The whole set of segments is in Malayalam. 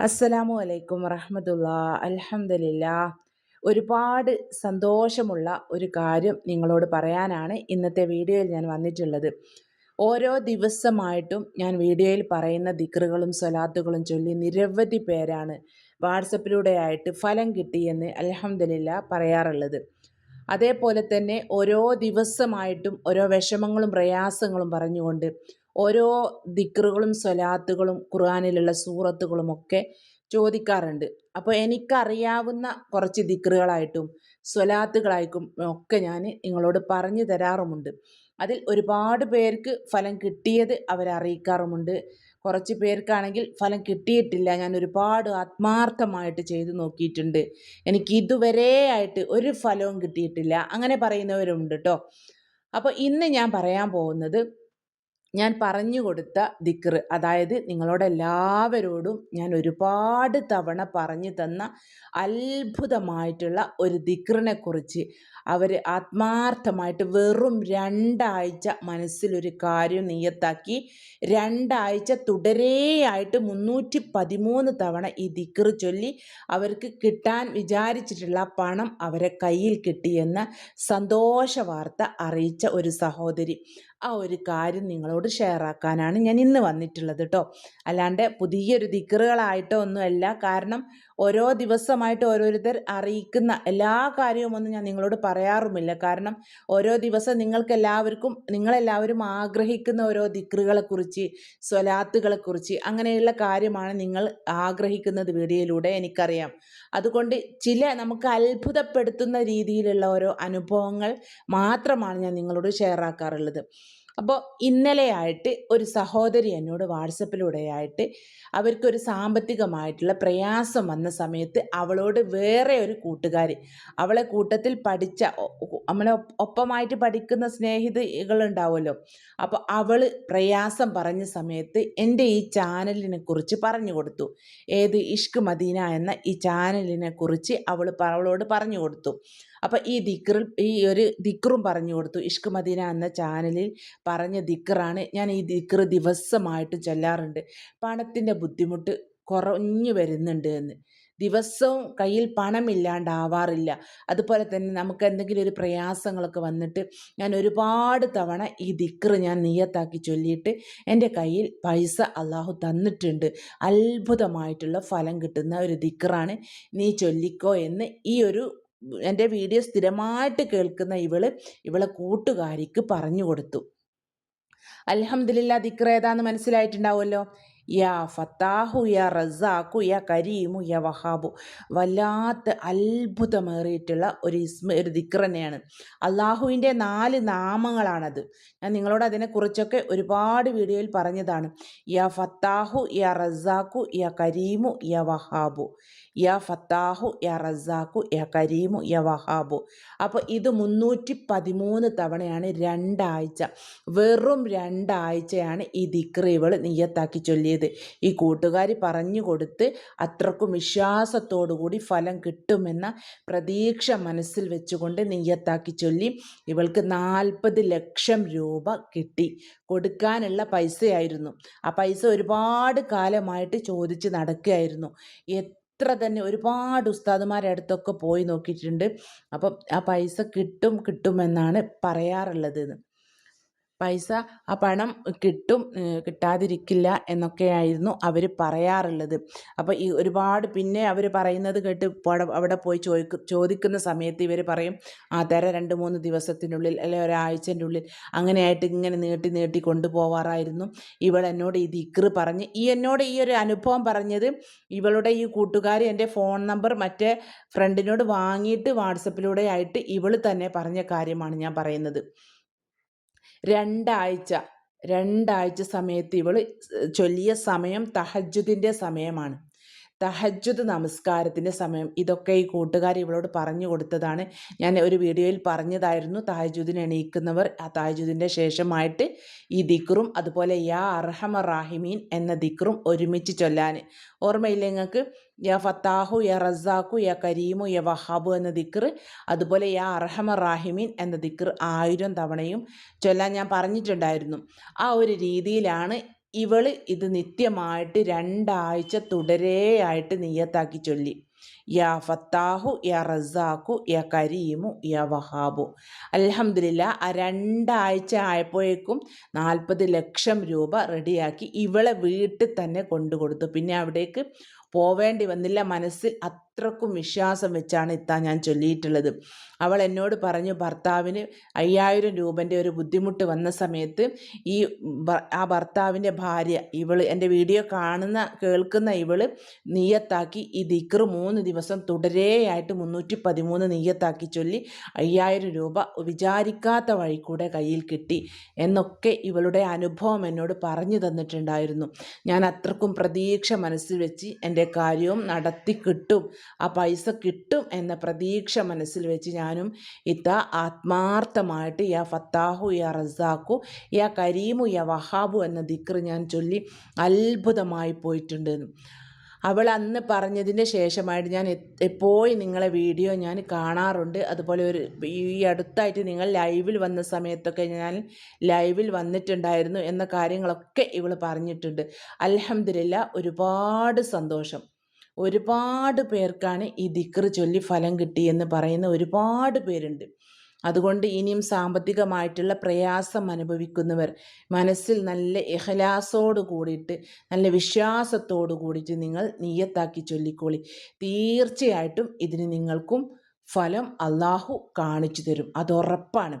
അസ്സലാമു അലൈക്കും വറഹമത്തുള്ള. അലഹമില്ല ഒരുപാട് സന്തോഷമുള്ള ഒരു കാര്യം നിങ്ങളോട് പറയാനാണ് ഇന്നത്തെ വീഡിയോയിൽ ഞാൻ വന്നിട്ടുള്ളത്. ഓരോ ദിവസമായിട്ടും ഞാൻ വീഡിയോയിൽ പറയുന്ന ദിക്റുകളും സ്വലാത്തുകളും ചൊല്ലി നിരവധി പേരാണ് വാട്സപ്പിലൂടെ ആയിട്ട് ഫലം കിട്ടിയെന്ന് അലഹമില്ല പറയാറുള്ളത്. അതേപോലെ തന്നെ ഓരോ ദിവസമായിട്ടും ഓരോ വിഷമങ്ങളും പ്രയാസങ്ങളും പറഞ്ഞുകൊണ്ട് ഓരോ ദിക്റുകളും സ്വലാത്തുകളും ഖുർആാനിലുള്ള സൂറത്തുകളും ഒക്കെ ചോദിക്കാറുണ്ട്. അപ്പോൾ എനിക്കറിയാവുന്ന കുറച്ച് ദിക്റുകളായിട്ടും സ്വലാത്തുകളായിട്ടും ഒക്കെ ഞാൻ നിങ്ങളോട് പറഞ്ഞു തരാറുമുണ്ട്. അതിൽ ഒരുപാട് പേർക്ക് ഫലം കിട്ടിയത് അവരറിയിക്കാറുമുണ്ട്. കുറച്ച് പേർക്കാണെങ്കിൽ ഫലം കിട്ടിയിട്ടില്ല. ഞാൻ ഒരുപാട് ആത്മാർത്ഥമായിട്ട് ചെയ്തു നോക്കിയിട്ടുണ്ട്. എനിക്ക് ഇതുവരെ ആയിട്ട് ഒരു ഫലവും കിട്ടിയിട്ടില്ല. അങ്ങനെ പറയുന്നവരുണ്ട് കേട്ടോ. അപ്പോൾ ഇന്ന് ഞാൻ പറയാൻ പോകുന്നത് ഞാൻ പറഞ്ഞു കൊടുത്ത ദിക്ർ അതായത് നിങ്ങളോട് എല്ലാവരോടും ഞാൻ ഒരുപാട് തവണ പറഞ്ഞു തന്ന അത്ഭുതമായിട്ടുള്ള ഒരു ദിക്റിനെ കുറിച്ച് അവർ ആത്മാർത്ഥമായിട്ട് വെറും രണ്ടാഴ്ച മനസ്സിലൊരു കാര്യം നീയത്താക്കി രണ്ടാഴ്ച തുടരെയായിട്ട് മുന്നൂറ്റി പതിമൂന്ന് തവണ ഈ ദിക്ർ ചൊല്ലി അവർക്ക് കിട്ടാൻ വിചാരിച്ചിട്ടുള്ള പണം അവരെ കയ്യിൽ കിട്ടിയെന്ന സന്തോഷ വാർത്ത അറിയിച്ച ഒരു സഹോദരി. ആ ഒരു കാര്യം നിങ്ങളോട് ഷെയർ ആക്കാനാണ് ഞാൻ ഇന്ന് വന്നിട്ടുള്ളത് കേട്ടോ അല്ലാണ്ട് പുതിയൊരു ദിക്കറുകളായിട്ടോ ഒന്നുമല്ല കാരണം ഓരോ ദിവസമായിട്ട് ഓരോരുത്തർ അറിയിക്കുന്ന എല്ലാ കാര്യവും ഒന്നും ഞാൻ നിങ്ങളോട് പറയാറുമില്ല. കാരണം ഓരോ ദിവസം നിങ്ങൾക്കെല്ലാവർക്കും നിങ്ങളെല്ലാവരും ആഗ്രഹിക്കുന്ന ഓരോ ദിക്റുകളെക്കുറിച്ച് സ്വലാത്തുകളെക്കുറിച്ച് അങ്ങനെയുള്ള കാര്യമാണ് നിങ്ങൾ ആഗ്രഹിക്കുന്നത് വീഡിയോയിലൂടെ എനിക്കറിയാം. അതുകൊണ്ട് ചില നമുക്ക് അത്ഭുതപ്പെടുത്തുന്ന രീതിയിലുള്ള ഓരോ അനുഭവങ്ങൾ മാത്രമാണ് ഞാൻ നിങ്ങളോട് ഷെയർ ആക്കാറുള്ളത്. അപ്പോൾ ഇന്നലെയായിട്ട് ഒരു സഹോദരി എന്നോട് വാട്സപ്പിലൂടെയായിട്ട് അവർക്കൊരു സാമ്പത്തികമായിട്ടുള്ള പ്രയാസം വന്ന സമയത്ത് അവളോട് വേറെ ഒരു കൂട്ടുകാരി അവളെ കൂട്ടത്തിൽ പഠിച്ച നമ്മളെ ഒപ്പമായിട്ട് പഠിക്കുന്ന സ്നേഹിതകളുണ്ടാവുമല്ലോ. അപ്പോൾ അവൾ പ്രയാസം പറഞ്ഞ സമയത്ത് എന്റെ ഈ ചാനലിനെ കുറിച്ച് പറഞ്ഞു കൊടുത്തു. ഏത് ഇഷ്ക് മദീന എന്ന ഈ ചാനലിനെ കുറിച്ച് അവൾ അവളോട് പറഞ്ഞു കൊടുത്തു. അപ്പോൾ ഈ ദിക്റിൽ ഈ ഒരു ദിക്റും പറഞ്ഞു കൊടുത്തു. ഇഷ്ക് മദീന എന്ന ചാനലിൽ പറഞ്ഞ ദിക്റാണ് ഞാൻ ഈ ദിക്റ് ദിവസമായിട്ട് ചൊല്ലാറുണ്ട്. പണത്തിന്റെ ബുദ്ധിമുട്ട് കുറഞ്ഞു വരുന്നുണ്ട് എന്ന്. ദിവസവും കയ്യിൽ പണമില്ലാണ്ടാവാറില്ല. അതുപോലെ തന്നെ നമുക്ക് എന്തെങ്കിലും ഒരു പ്രയാസങ്ങളൊക്കെ വന്നിട്ട് ഞാൻ ഒരുപാട് തവണ ഈ ദിക്റ് ഞാൻ നിയത്താക്കി ചൊല്ലിയിട്ട് എന്റെ കയ്യിൽ പൈസ അള്ളാഹു തന്നിട്ടുണ്ട്. അത്ഭുതമായിട്ടുള്ള ഫലം കിട്ടുന്ന ഒരു ദിക്റാണ് നീ ചൊല്ലിക്കോ എന്ന് ഈ ഒരു എന്റെ വീഡിയോ സ്ഥിരമായിട്ട് കേൾക്കുന്ന ഇവൾ ഇവളെ കൂട്ടുകാരിക്ക് പറഞ്ഞു കൊടുത്തു. അലഹമ്മദില്ല ദിക്ര ഏതാന്ന് മനസ്സിലായിട്ടുണ്ടാവുമല്ലോ? യാ ഫത്താഹു യാ റസാഖു യാ കരീമു യാ വഹാബു. വല്ലാത്ത അത്ഭുതമേറിയിട്ടുള്ള ഒരു ഇസ്മ ഒരു ദിക്ർ തന്നെയാണ്. അള്ളാഹുവിന്റെ നാല് നാമങ്ങളാണത്. ഞാൻ നിങ്ങളോട് അതിനെക്കുറിച്ചൊക്കെ ഒരുപാട് വീഡിയോയിൽ പറഞ്ഞതാണ്. യാ ഫത്താഹു യാ റസാഖു യാ കരീമു യാ വഹാബു. യാ ഫത്താഹു യാ റസാഖു യാ കരീമു യാ വഹാബു. അപ്പോൾ ഇത് മുന്നൂറ്റി പതിമൂന്ന് തവണയാണ് രണ്ടാഴ്ച. വെറും രണ്ടാഴ്ചയാണ് ഈ ദിക്റ് ഇവൾ നിയ്യത്താക്കി ചൊല്ലിയത്. ഈ കൂട്ടുകാരി പറഞ്ഞു കൊടുത്ത് അത്രക്കും വിശ്വാസത്തോടുകൂടി ഫലം കിട്ടുമെന്ന പ്രതീക്ഷ മനസ്സിൽ വെച്ചുകൊണ്ട് നീയത്താക്കി ചൊല്ലി ഇവൾക്ക് നാൽപ്പത് ലക്ഷം രൂപ കിട്ടി. കൊടുക്കാനുള്ള പൈസയായിരുന്നു. ആ പൈസ ഒരുപാട് കാലമായിട്ട് ചോദിച്ച് നടക്കുകയായിരുന്നു. എത്ര തന്നെ ഒരുപാട് ഉസ്താദുമാരുടെ അടുത്തൊക്കെ പോയി നോക്കിയിട്ടുണ്ട്. അപ്പം ആ പൈസ കിട്ടും കിട്ടുമെന്നാണ് പറയാറുള്ളത് പൈസ ആ പണം കിട്ടും കിട്ടാതിരിക്കില്ല എന്നൊക്കെയായിരുന്നു അവർ പറയാറുള്ളത്. അപ്പോൾ ഈ ഒരുപാട് പിന്നെ അവർ പറയുന്നത് കേട്ട് അവിടെ പോയി ചോദിക്കും ചോദിക്കുന്ന സമയത്ത് ഇവർ പറയും ആ തര രണ്ട് മൂന്ന് ദിവസത്തിനുള്ളിൽ അല്ലെ ഒരാഴ്ചന്റെ ഉള്ളിൽ അങ്ങനെയായിട്ട് ഇങ്ങനെ നീട്ടി നീട്ടി കൊണ്ടുപോവാറായിരുന്നു. ഇവൾ എന്നോട് ഈ ദിക്റ് പറഞ്ഞ് ഈ എന്നോട് ഈ ഒരു അനുഭവം പറഞ്ഞത് ഇവളുടെ ഈ കൂട്ടുകാർ എന്റെ ഫോൺ നമ്പർ മറ്റേ ഫ്രണ്ടിനോട് വാങ്ങിയിട്ട് വാട്സപ്പിലൂടെ ആയിട്ട് ഇവൾ തന്നെ പറഞ്ഞ കാര്യമാണ് ഞാൻ പറയുന്നത്. രണ്ടാഴ്ച രണ്ടാഴ്ച സമയത്ത് ഇവൾ ചൊല്ലിയ സമയം തഹജുദിന്റെ സമയമാണ്. തഹജ്ജുദ് നമസ്കാരത്തിന്റെ സമയം. ഇതൊക്കെ ഈ കൂട്ടുകാർ ഇവളോട് പറഞ്ഞു കൊടുത്തതാണ്. ഞാൻ ഒരു വീഡിയോയിൽ പറഞ്ഞതായിരുന്നു തഹജുദിന് എണീക്കുന്നവർ ആ തഹജുദിന്റെ ശേഷമായിട്ട് ഈ ദിക്റും അതുപോലെ യാ അർഹമ റാഹിമീൻ എന്ന ദിക്റും ഒരുമിച്ച് ചൊല്ലാൻ. ഓർമ്മയില്ലേ നിങ്ങൾക്ക്? യാ ഫത്താഹു യാ റസാഖു യാ കരീമു യ വഹാബു എന്ന ദിക്ർ അതുപോലെ യാ അർഹമ റാഹിമീൻ എന്ന ദിക്ർ ആയിരം തവണയും ചൊല്ലാൻ ഞാൻ പറഞ്ഞിട്ടുണ്ടായിരുന്നു. ആ ഒരു രീതിയിലാണ് ഇവൾ ഇത് നിത്യമായിട്ട് രണ്ടാഴ്ച തുടരെയായിട്ട് നെയ്യത്താക്കി ചൊല്ലി. യാ ഫത്താഹു യാ റസാഖു യാ കരീമു യാ വഹാബു. അലഹമില്ല ആ രണ്ടാഴ്ച ആയപ്പോഴേക്കും നാൽപ്പത് ലക്ഷം രൂപ റെഡിയാക്കി ഇവളെ വീട്ടിൽ തന്നെ കൊണ്ടുകൊടുത്തു. പിന്നെ അവിടേക്ക് പോവേണ്ടി വന്നില്ല. മനസ്സിൽ അത്രക്കും വിശ്വാസം വെച്ചാണ് ഇത്താൻ ഞാൻ ചൊല്ലിയിട്ടുള്ളത്. അവൾ എന്നോട് പറഞ്ഞു ഭർത്താവിന് അയ്യായിരം രൂപന്റെ ഒരു ബുദ്ധിമുട്ട് വന്ന സമയത്ത് ഈ ആ ഭർത്താവിന്റെ ഭാര്യ ഇവൾ എന്റെ വീഡിയോ കാണുന്ന കേൾക്കുന്ന ഇവൾ നീയത്താക്കി ഈ ദിക്റ് മൂന്ന് ദിവസം തുടരെയായിട്ട് മുന്നൂറ്റി പതിമൂന്ന് നെയ്യത്താക്കി ചൊല്ലി അയ്യായിരം രൂപ വിചാരിക്കാത്ത വഴി കൂടെ കയ്യിൽ കിട്ടി എന്നൊക്കെ ഇവളുടെ അനുഭവം എന്നോട് പറഞ്ഞു തന്നിട്ടുണ്ടായിരുന്നു. ഞാൻ അത്രക്കും പ്രതീക്ഷ മനസ്സിൽ വെച്ച് എന്റെ കാര്യവും നടത്തി കിട്ടും ആ പൈസ കിട്ടും എന്ന പ്രതീക്ഷ മനസ്സിൽ വെച്ച് ഞാനും ഇത്ത ആത്മാർത്ഥമായിട്ട് യാ ഫത്താഹു യാ റസാഖു യാ കരീമു യാ വഹാബു എന്ന ദിക്ർ ഞാൻ ചൊല്ലി അത്ഭുതമായി പോയിട്ടുണ്ട്. അവൾ അന്ന് പറഞ്ഞതിന് ശേഷമായിട്ട് ഞാൻ എപ്പോഴും നിങ്ങളെ വീഡിയോ ഞാൻ കാണാറുണ്ട്. അതുപോലെ ഒരു ഈ അടുത്തായിട്ട് നിങ്ങൾ ലൈവിൽ വന്ന സമയത്തൊക്കെ ഞാൻ ലൈവിൽ വന്നിട്ടുണ്ടായിരുന്നു എന്ന കാര്യങ്ങളൊക്കെ ഇവൾ പറഞ്ഞിട്ടുണ്ട്. അലഹമില്ല ഒരുപാട് സന്തോഷം. ഒരുപാട് പേർക്കാണ് ഈ ദിക്ർ ചൊല്ലി ഫലം കിട്ടിയെന്ന് പറയുന്ന ഒരുപാട് പേരുണ്ട്. അതുകൊണ്ട് ഇനിയും സാമ്പത്തികമായിട്ടുള്ള പ്രയാസം അനുഭവിക്കുന്നവർ മനസ്സിൽ നല്ല എഹലാസോട് കൂടിയിട്ട് നല്ല വിശ്വാസത്തോട് കൂടിയിട്ട് നിങ്ങൾ നീയത്താക്കി ചൊല്ലിക്കോളി. തീർച്ചയായിട്ടും ഇതിന് നിങ്ങൾക്കും ഫലം അള്ളാഹു കാണിച്ചു തരും. അത് ഉറപ്പാണ്.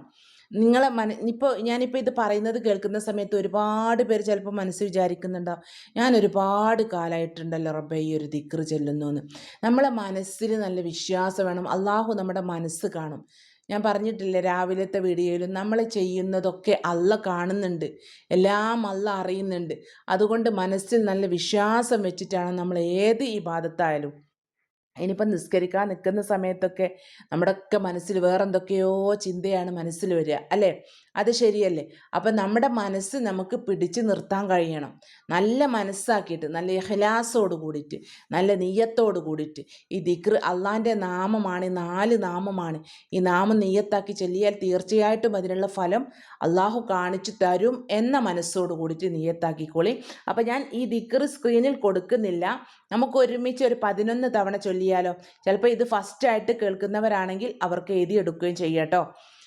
നിങ്ങളെ മന ഇപ്പോൾ ഞാനിപ്പോൾ ഇത് പറയുന്നത് കേൾക്കുന്ന സമയത്ത് ഒരുപാട് പേര് ചിലപ്പോൾ മനസ്സ് വിചാരിക്കുന്നുണ്ടാവും. ഞാൻ ഒരുപാട് കാലമായിട്ടുണ്ടല്ലോ റബ്ബെ ഈ ഒരു ദിക്ർ ചെല്ലുന്നു എന്ന് നമ്മളെ മനസ്സിൽ നല്ല വിശ്വാസം വേണം. അള്ളാഹു നമ്മുടെ മനസ്സ് കാണും. ഞാൻ പറഞ്ഞിട്ടില്ലേ രാവിലത്തെ വീഡിയോയിലും നമ്മൾ ചെയ്യുന്നതൊക്കെ അല്ല കാണുന്നുണ്ട്. എല്ലാം അല്ല അറിയുന്നുണ്ട്. അതുകൊണ്ട് മനസ്സിൽ നല്ല വിശ്വാസം വെച്ചിട്ടാണ് നമ്മൾ ഏത് ഈ ഭാഗത്തായാലും ഇനിയിപ്പം നിസ്കരിക്കാൻ നിൽക്കുന്ന സമയത്തൊക്കെ നമ്മുടെയൊക്കെ മനസ്സിൽ വേറെന്തൊക്കെയോ ചിന്തയാണ് മനസ്സിൽ വരിക അല്ലേ? അത് ശരിയല്ലേ? അപ്പം നമ്മുടെ മനസ്സ് നമുക്ക് പിടിച്ചു നിർത്താൻ കഴിയണം. നല്ല മനസ്സാക്കിയിട്ട് നല്ല ഇഹലാസോട് കൂടിയിട്ട് നല്ല നീയത്തോട് കൂടിയിട്ട് ഈ ദിക്ർ അള്ളാന്റെ നാമമാണ് നാല് നാമമാണ്. ഈ നാമം നീയത്താക്കി ചൊല്ലിയാൽ തീർച്ചയായിട്ടും അതിനുള്ള ഫലം അള്ളാഹു കാണിച്ചു തരും എന്ന മനസ്സോട് കൂടിയിട്ട് നീയത്താക്കിക്കോളി. അപ്പം ഞാൻ ഈ ദിക്ർ സ്ക്രീനിൽ കൊടുക്കുന്നില്ല. നമുക്ക് ഒരുമിച്ച് ഒരു പതിനൊന്ന് തവണ ചൊല്ലിയാലോ? ചിലപ്പോൾ ഇത് ഫസ്റ്റായിട്ട് കേൾക്കുന്നവരാണെങ്കിൽ അവർക്ക് എഴുതിയെടുക്കുകയും ചെയ്യാട്ടോ കേട്ട്.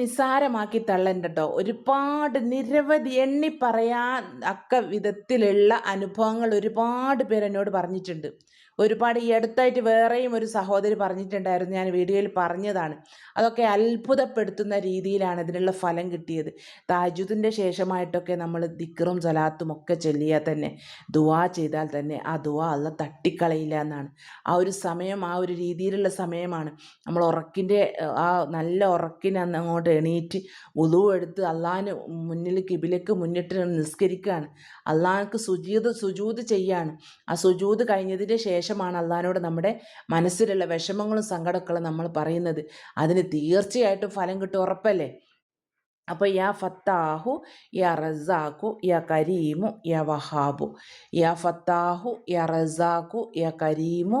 നിസ്സാരമാക്കി തള്ളണ്ട കേട്ടോ ഒരുപാട് നിരവധി എണ്ണി പറയാൻ അക്ക വിധത്തിലുള്ള അനുഭവങ്ങൾ ഒരുപാട് പേരെന്നോട് പറഞ്ഞിട്ടുണ്ട്. ഒരുപാട് ഈ അടുത്തായിട്ട് വേറെയും ഒരു സഹോദരി പറഞ്ഞിട്ടുണ്ടായിരുന്നു ഞാൻ വീഡിയോയിൽ പറഞ്ഞതാണ്. അതൊക്കെ അത്ഭുതപ്പെടുത്തുന്ന രീതിയിലാണ് ഇതിനുള്ള ഫലം കിട്ടിയത്. താജുദിന്റെ ശേഷമായിട്ടൊക്കെ നമ്മൾ ദിക്റും സലാത്തും ഒക്കെ ചൊല്ലിയാൽ തന്നെ ദുവാ ചെയ്താൽ തന്നെ ആ ദുവാ അല്ല തട്ടിക്കളയില്ല എന്നാണ്. ആ ഒരു സമയം ആ ഒരു രീതിയിലുള്ള സമയമാണ് നമ്മൾ ഉറക്കിന്റെ ആ നല്ല ഉറക്കിനെ അങ്ങോട്ട് എണീറ്റ് ഉളു എടുത്ത് അള്ളാഹിന് മുന്നിൽ കിബിലേക്ക് മുന്നിട്ട് നിസ്കരിക്കുകയാണ്. അള്ളാഹ്ക്ക് സുജീത് സുജൂത് ചെയ്യാണ്. ആ സുജൂത് കഴിഞ്ഞതിന് ശേഷമാണ് അള്ളഹാനോട് നമ്മുടെ മനസ്സിലുള്ള വിഷമങ്ങളും സങ്കടങ്ങളും നമ്മൾ പറയുന്നത്. അതിന് തീർച്ചയായിട്ടും ഫലം കിട്ടും ഉറപ്പല്ലേ? അപ്പോൾ യാ ഫത്താഹു യാ റസാഖു യാ കരീമു യാ വഹാബു. യാ ഫത്താഹു യാ റസാഖു യാ കരീമു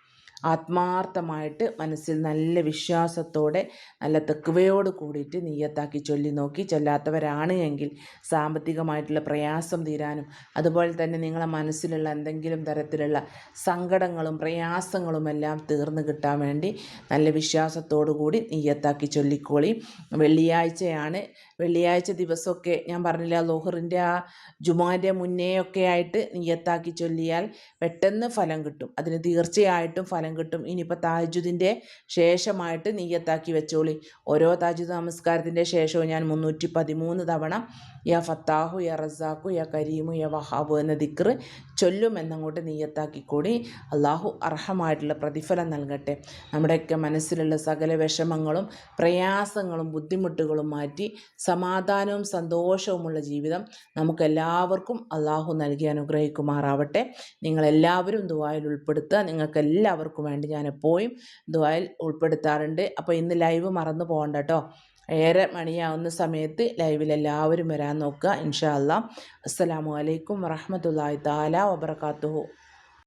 ആത്മാർത്ഥമായിട്ട് മനസ്സിൽ നല്ല വിശ്വാസത്തോടെ നല്ല തെക്കുവയോട് കൂടിയിട്ട് നീയത്താക്കി ചൊല്ലി നോക്കി ചൊല്ലാത്തവരാണ് എങ്കിൽ സാമ്പത്തികമായിട്ടുള്ള പ്രയാസം തീരാനും അതുപോലെ തന്നെ നിങ്ങളെ മനസ്സിലുള്ള എന്തെങ്കിലും തരത്തിലുള്ള സങ്കടങ്ങളും പ്രയാസങ്ങളും എല്ലാം തീർന്നു കിട്ടാൻ വേണ്ടി നല്ല വിശ്വാസത്തോടു കൂടി നീയത്താക്കി ചൊല്ലിക്കോളി. വെള്ളിയാഴ്ചയാണ്. വെള്ളിയാഴ്ച ദിവസമൊക്കെ ഞാൻ പറഞ്ഞില്ല ലോഹറിന്റെ ആ ജുമാന്റെ മുന്നേ ഒക്കെ ആയിട്ട് നീയത്താക്കി ചൊല്ലിയാൽ പെട്ടെന്ന് ഫലം കിട്ടും. അതിന് തീർച്ചയായിട്ടും ഫലം ഫലം കിട്ടും. ഇനിയിപ്പോൾ താജുദിന്റെ ശേഷമായിട്ട് നീയത്താക്കി വെച്ചോളി. ഓരോ താജുദ് നമസ്കാരത്തിന്റെ ശേഷവും ഞാൻ മുന്നൂറ്റി പതിമൂന്ന് തവണ യാ ഫത്താഹു യാ റസാഖു യാ കരീമു യാ വഹാബു എന്ന ദിക്റ് ചൊല്ലുമെന്നങ്ങോട്ട് നീയത്താക്കിക്കൂടി. അള്ളാഹു അർഹമായിട്ടുള്ള പ്രതിഫലം നൽകട്ടെ. നമ്മുടെയൊക്കെ മനസ്സിലുള്ള സകല വിഷമങ്ങളും പ്രയാസങ്ങളും ബുദ്ധിമുട്ടുകളും മാറ്റി സമാധാനവും സന്തോഷവുമുള്ള ജീവിതം നമുക്കെല്ലാവർക്കും അള്ളാഹു നൽകി അനുഗ്രഹിക്കുമാറാവട്ടെ. നിങ്ങളെല്ലാവരും ദുബായിൽ ഉൾപ്പെടുത്തുക. നിങ്ങൾക്ക് എല്ലാവർക്കും വേണ്ടി ഞാൻ എപ്പോഴും ദുബായിൽ ഉൾപ്പെടുത്താറുണ്ട്. അപ്പോൾ ഇന്ന് ലൈവ് മറന്നു പോകണ്ട കേട്ടോ. ഏറെ മണിയാവുന്ന സമയത്ത് ലൈവിൽ എല്ലാവരും വരാൻ നോക്കുക. ഇൻഷാ അല്ലാ അസ്സലാമു അലൈക്കും താല വബർക്കാത്തുഹു